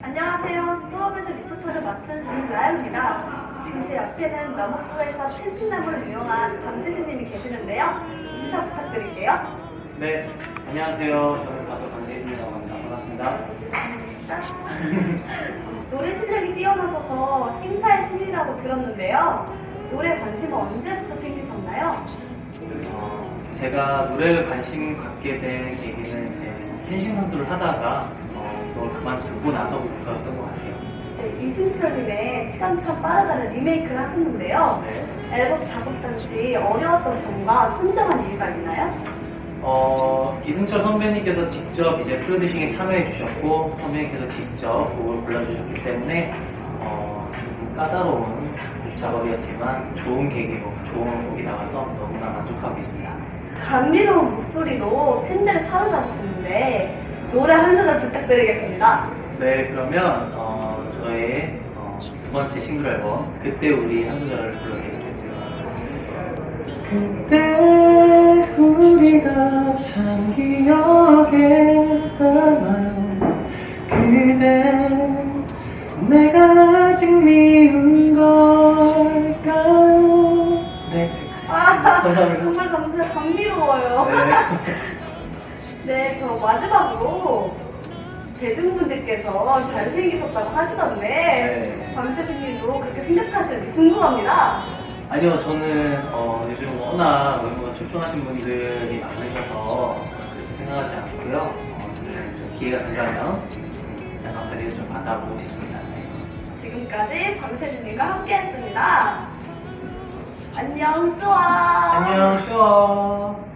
안녕하세요. 수업에서 리포터를 맡은 윤나영입니다. 지금 제 옆에는 너목구에서 펜싱나무를 이용한 강세진님이 계시는데요. 인사 부탁드릴게요. 네, 안녕하세요. 저는 가수 강재진이라고 합니다. 반갑습니다. 노래 실력이 뛰어나셔서 행사의 신이라고 들었는데요. 노래 관심은 언제부터 생기셨나요? 어, 제가 노래를 관심 갖게 된 계기는 이제 펜싱 선수를 하다가 어, 그걸 그만두고 나서부터였던 것 같아요. 네, 이승철님의 시간 참 빠르다는 리메이크를 하셨는데요. 네. 앨범 작업 당시 어려웠던 점과 선정한 이유가 있나요? 어, 이승철 선배님께서 직접 이제 프로듀싱에 참여해 주셨고 선배님께서 직접 곡을 불러주셨기 때문에 어, 조금 까다로운 곡 작업이었지만 좋은 계기로 좋은 곡이 나와서 너무나 만족하고 있습니다. 감미로운 목소리로 팬들을 사로잡으셨는데 노래 한 소절 부탁드리겠습니다. 네, 그러면 어, 저의 어, 두 번째 싱글 앨범 그때 우리 한 소절을 불러드리겠습니다. 그때 우리가 참 기억에 남아요. 그대 내가 아직 미운 걸까요? 네, 아, 감사합니다. 정말 감사 감미로워요. 네. 네, 저 마지막으로 대중분들께서 잘생기셨다고 하시던데 네. 강세준님도 그렇게 생각하시는지 궁금합니다. 아니요, 저는 어, 요즘 워낙 외모가 출중하신 분들이 많으셔서 그렇게 생각하지 않고요. 어, 좀 기회가 된다면 음, 약간 관리를 좀 받아보고 싶습니다. 네. 지금까지 강세준님과 함께했습니다. 안녕, 수아. 안녕, 쉬워.